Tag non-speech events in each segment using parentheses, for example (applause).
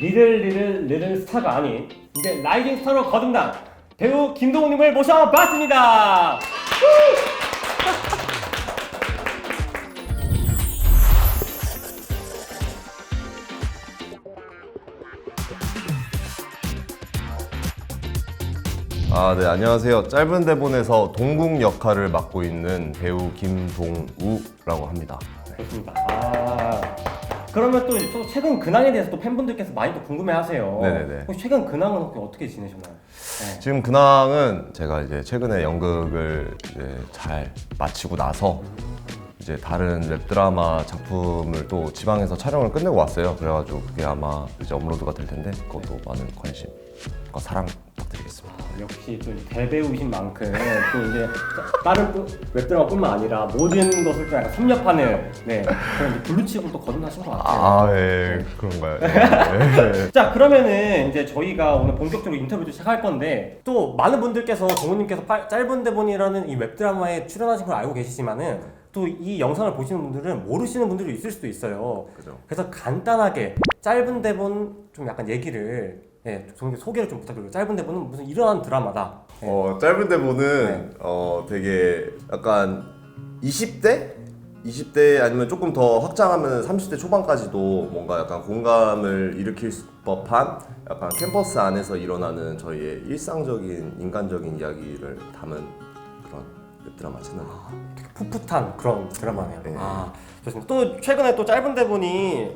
리를 리를 리를 스타가 아닌 이제 라이징 스타로 거듭난 배우 김동훈님을 모셔봤습니다. 아, 네, 안녕하세요. 짧은 대본에서 동궁 역할을 맡고 있는 배우 김동우라고 합니다. 네. 좋습니다. 아 그러면 또, 또 최근 근황에 대해서 또 팬분들께서 많이 또 궁금해하세요. 네네네. 혹시 최근 근황은 혹시 어떻게 지내셨나요? 네. 지금 근황은 제가 이제 최근에 연극을 이제 잘 마치고 나서 이제 다른 웹 드라마 작품을 또 지방에서 촬영을 끝내고 왔어요. 그래가지고 그게 아마 이제 업로드가 될 텐데 그것도 많은 관심과 사랑 부탁드리겠습니다. 역시 또 대배우신 만큼 또 이제 다른 또 웹드라마뿐만 아니라 모든 것을 좀 약간 섭렵하는 네 그런 이제 블루칩을 또 거듭하신 것 같아요. 아, 예, 그런가요? 예, 예. (laughs) 자 그러면은 이제 저희가 오늘 본격적으로 인터뷰를 시작할 건데 또 많은 분들께서 정우님께서 빨- 짧은 대본이라는 이 웹드라마에 출연하신 걸 알고 계시지만은 또 이 영상을 보시는 분들은 모르시는 분들이 있을 수도 있어요. 그죠. 그래서 간단하게 짧은 대본 좀 약간 얘기를 예, 좀 소개를 좀 부탁드려요. 짧은 대본은 무슨 이러한 드라마다. 예. 어, 짧은 대본은 네. 어, 되게 약간 20대? 20대 아니면 조금 더 확장하면 30대 초반까지도 뭔가 약간 공감을 일으킬 수- 법한 약간 캠퍼스 안에서 일어나는 저희의 일상적인 인간적인 이야기를 담은 그런 웹드라마 채널. 되게 풋풋한 그런 드라마네요. 네. 아, 좋습니다. 또 최근에 또 짧은 대본이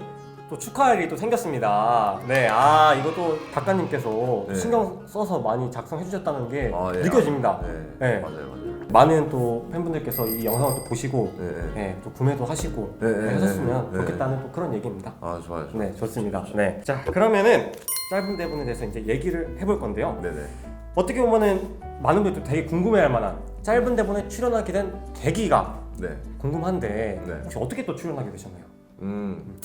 또 축하할 일이 또 생겼습니다. 네, 아 이것도 작가님께서 네. 신경 써서 많이 작성해 주셨다는 게 아, 예. 느껴집니다. 네, 네. 맞아요, 맞아요. 많은 또 팬분들께서 이 영상을 또 보시고 네, 네. 네, 또 구매도 하시고 네, 네, 하셨으면 네, 네. 좋겠다는 또 그런 얘기입니다. 아 좋아요. 좋아요. 네, 좋습니다. 네, 자 그러면은 짧은 대본에 대해서 이제 얘기를 해볼 건데요. 네네. 어떻게 보면은 많은 분들 되게 궁금해할 만한 짧은 대본에 출연하게 된 계기가 네. 궁금한데 네. 혹시 어떻게 또 출연하게 되셨나요? 음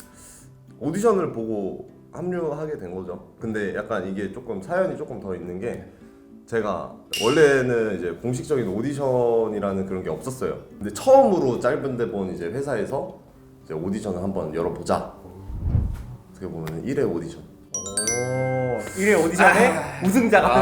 오디션을 보고 합류하게 된 거죠. 근데 약간 이게 조금 사연이 조금 더 있는 게 제가 원래는 이제 공식적인 오디션이라는 그런 게 없었어요. 근데 처음으로 짧은 대본 이제 회사에서 이제 오디션을 한번 열어보자. 어떻게 보면 1회 오디션. 오, 1회 오디션의 우승자 같은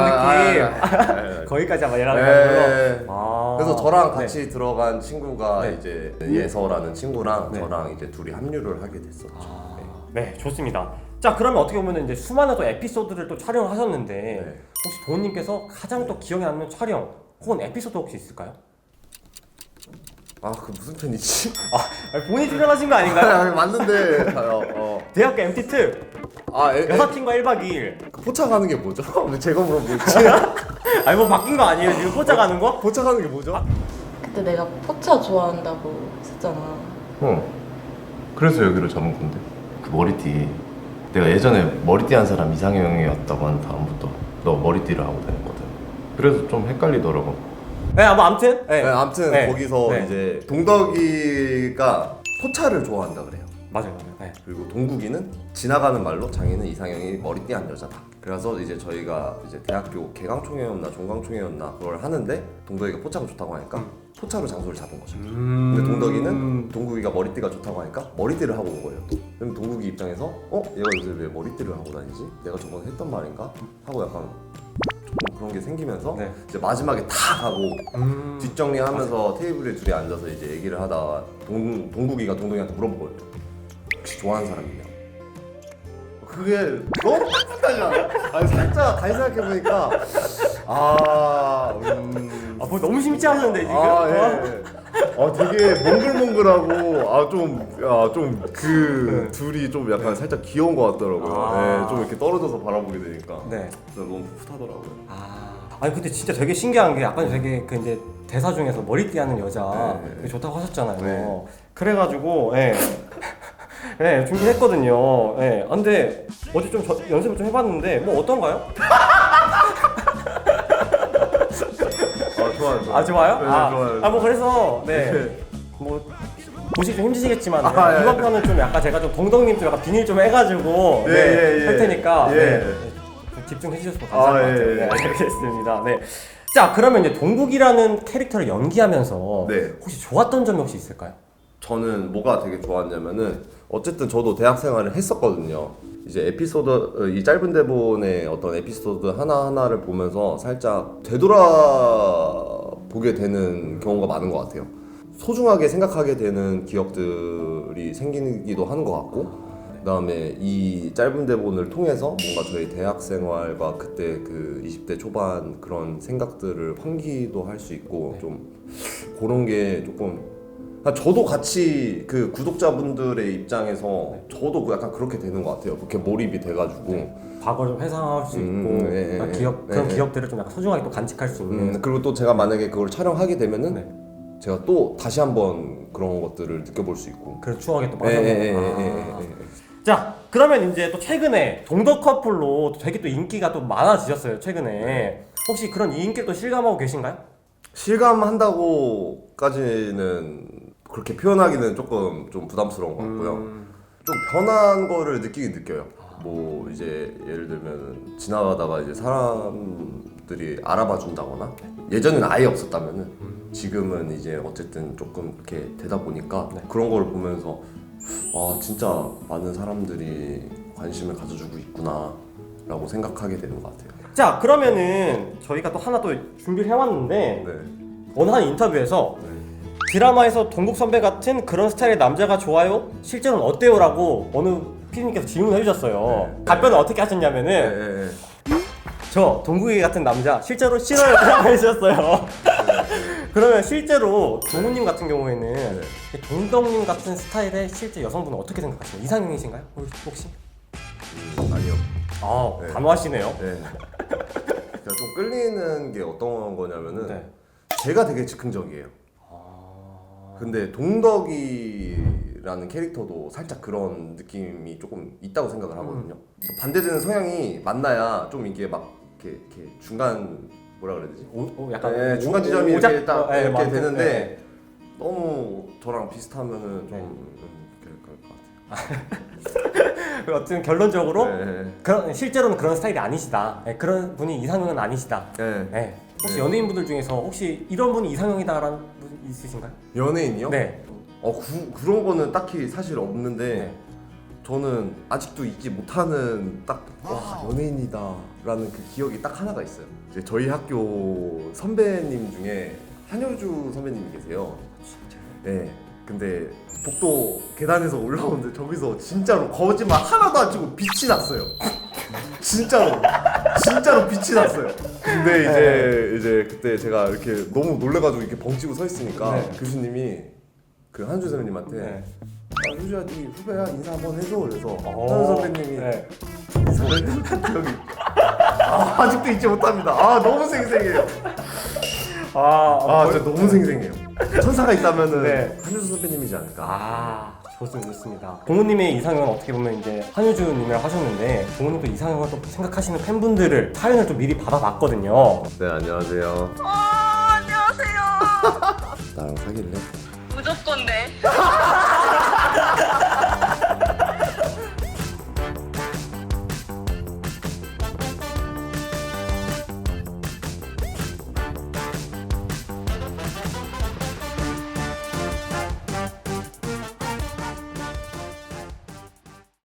느낌. 아, (laughs) 거기까지 아마 네. 하는 걸로. 아. 그래서 저랑 네. 같이 들어간 친구가 네. 이제 예서라는 친구랑 네. 저랑 이제 둘이 합류를 하게 됐었죠. 아, 네. 네, 좋습니다. 자, 그러면 어떻게 보면 이제 수많은 또 에피소드를 또 촬영을 하셨는데 네. 혹시 도훈님께서 가장 또 기억에 남는 촬영 혹은 에피소드 혹시 있을까요? 아, 그 무슨 편이지? 아니, 본인이 출연하신 거 아닌가요? (laughs) 아, 맞는데 어, 어. 대학교 MT 특 아, 에, 에, 여사친과 1박 2일. 그 포착하는 게 뭐죠? (laughs) 왜 제가 물어보지? (laughs) 아니 뭐 바뀐 거 아니에요? 지금 포장하는 거? 포착하는 게 뭐죠? 그때 내가 포차 좋아한다고 했었잖아. 어. 그래서 여기로 잡은 건데. 그 머리띠. 내가 예전에 머리띠 한 사람 이상형이었다고 한 다음부터 너 머리띠를 하고 다녔거든. 그래서 좀 헷갈리더라고. 네, 뭐 아무튼. 네. 네, 아무튼 네. 거기서 네. 이제 동덕이가 포차를 좋아한다 그래요. 맞아요, 맞아요. 네. 그리고 동국이는 지나가는 말로 장인은 이상형이 머리띠 한 여자다. 그래서 이제 저희가 이제 대학교 개강총회였나 종강총회였나 그걸 하는데 동덕이가 포차가 좋다고 하니까 포차로 장소를 잡은 거죠. 음. 근데 동덕이는 동국이가 머리띠가 좋다고 하니까 머리띠를 하고 온 거예요. 그럼 동국이 입장에서 어 얘가 요새 왜 머리띠를 하고 다니지? 내가 저번에 했던 말인가? 하고 약간 조금 그런 게 생기면서 네. 이제 마지막에 다 가고 음. 뒷정리하면서 테이블에 둘이 앉아서 이제 얘기를 하다가 동, 동국이가 동동이한테 물어본 거예요. 혹시 좋아하는 사람 있냐? 그게 너무 않아? 아니 살짝 다시 생각해 보니까 아... 음... 아, 뭐 너무 심취하셨는데 지금. 아, 예. 아, 되게 몽글몽글하고, 아, 좀, 아, 좀, 그, 둘이 좀 약간 살짝 귀여운 것 같더라고요. 아. 예, 좀 이렇게 떨어져서 바라보게 되니까. 네. 그래서 너무 풋풋하더라고요. 아, 아니 근데 진짜 되게 신기한 게 아까 되게 그 이제 대사 중에서 머리띠 하는 여자 네, 네. 좋다고 하셨잖아요. 네. 그래가지고 예. 예, 준비했거든요. 예. 아, 근데 어제 좀 저- 연습을 좀 해봤는데 뭐 어떤가요? 아, 좋아요, 좋아요. 아 좋아요? 네, 아, 좋아요. 아, 뭐 그래서 네. 네. 뭐 보시기 좀 힘드시겠지만 아, 예. 이번 편은 좀 약간 제가 좀 동동님 좀 약간 비닐 좀 해가지고 예, 네, 예, 예. 할 테니까 예. 네. 좀 집중해 주셨으면 감사할 아, 것 같아요. 예, 네, 예. 알겠습니다. 네. 자 그러면 이제 동국이라는 캐릭터를 연기하면서 네. 혹시 좋았던 점이 혹시 있을까요? 저는 뭐가 되게 좋았냐면은 어쨌든 저도 대학 생활을 했었거든요. 이제 에피소드 어, 이 짧은 대본의 어떤 에피소드 하나 하나를 보면서 살짝 되돌아 보게 되는 경우가 많은 것 같아요. 소중하게 생각하게 되는 기억들이 생기기도 하는 것 같고 그다음에 이 짧은 대본을 통해서 뭔가 저희 대학 생활과 그때 그 20대 초반 그런 생각들을 환기도 할 수 있고 좀 그런 게 조금 아, 저도 같이 그 구독자분들의 입장에서 저도 그 약간 그렇게 되는 것 같아요. 그렇게 몰입이 돼가지고 네. 과거를 좀 회상할 수 있고 음, 예, 예, 그런 예. 기억 그런 예, 예. 기억들을 좀 약간 소중하게 또 간직할 수 있는 음, 그리고 또 제가 만약에 그걸 촬영하게 되면은 네. 제가 또 다시 한번 그런 것들을 느껴볼 수 있고. 그런 추억에 또 예, 예, 빠져. 예, 예, 아. 예, 예. 자 그러면 이제 또 최근에 동덕 커플로 또 되게 또 인기가 또 많아지셨어요 최근에 네. 혹시 그런 이 인기를 또 실감하고 계신가요? 실감한다고까지는 그렇게 표현하기는 조금 좀 부담스러운 것 같고요. 음, 좀 변한 거를 느끼긴 느껴요. 뭐 이제 예를 들면 지나가다가 이제 사람들이 알아봐 준다거나 예전에는 아예 없었다면은 지금은 이제 어쨌든 조금 이렇게 되다 보니까 네. 그런 걸 보면서 아 진짜 많은 사람들이 관심을 가져주고 있구나라고 생각하게 되는 것 같아요. 자 그러면은 저희가 또 하나 또 준비를 해왔는데 네. 어느 한 인터뷰에서 드라마에서 동국 선배 같은 그런 스타일의 남자가 좋아요? 실제로는 어때요?라고 어느 피디님께서 질문을 해주셨어요. 네. 답변을 어떻게 네, 하셨냐면은 네, 네. 저 동국이 같은 남자 실제로 싫어요 라고 (laughs) 해주셨어요. 그러면 실제로 동우님 같은 경우에는 네. 동덕님 같은 스타일의 실제 여성분은 어떻게 생각하시나요? 이상형이신가요? 혹시? 음, 아니요. 아 네. 단호하시네요. 네. 그러니까 좀 끌리는 게 어떤 거냐면은 네. 제가 되게 즉흥적이에요. 근데 동덕이라는 캐릭터도 살짝 그런 느낌이 조금 있다고 생각을 하거든요. 뭐 반대되는 성향이 만나야 좀 이게 막 이렇게, 이렇게 중간 뭐라 그래야 되지? 오, 오, 약간 네, 오- 중간 오- 지점이 오작- 이렇게 딱 어, 예, 이렇게 맞고, 되는데 예. 너무 저랑 비슷하면은 좀 네. 음, 그럴 것 같아요. 그 (laughs) 어쨌든 결론적으로 네, 그런 실제로는 그런 스타일이 아니시다. 네, 그런 분이 이상형은 아니시다. 네. 네. 혹시 네. 연예인분들 중에서 혹시 이런 분이 이상형이다라는 분 있으신가요? 연예인이요? 네. 어 구, 그런 거는 딱히 사실 없는데 네. 저는 아직도 잊지 못하는 딱 와 연예인이다라는 그 기억이 딱 하나가 있어요. 이제 저희 학교 선배님 중에 한효주 선배님이 계세요. 네. 근데 복도 계단에서 올라오는데 저기서 진짜로 거짓말 하나도 안 치고 빛이 났어요. 진짜로 진짜로 빛이 났어요. 근데 이제 이제 그때 제가 이렇게 너무 놀래가지고 이렇게 벙찌고 서 있으니까 네. 교수님이 그 한주 선배님한테 네. 아, 효주야 네 후배야 인사 한번 해줘 그래서 어, 한주 선배님이 네. 인사를 기억이 아, 아직도 잊지 못합니다. 아 너무 생생해요. 아, 아 진짜 너무 생생해요. 천사가 있다면은 네. 한효주 선배님이지 않을까. 아 좋습니다 좋습니다 동우님의 이상형은 어떻게 보면 이제 한효주님이라고 하셨는데 동우님도 이상형을 또 생각하시는 팬분들을 사연을 좀 미리 받아봤거든요 네 안녕하세요. 아, 안녕하세요. (laughs) 나랑 사귈래? 무조건 네. (laughs)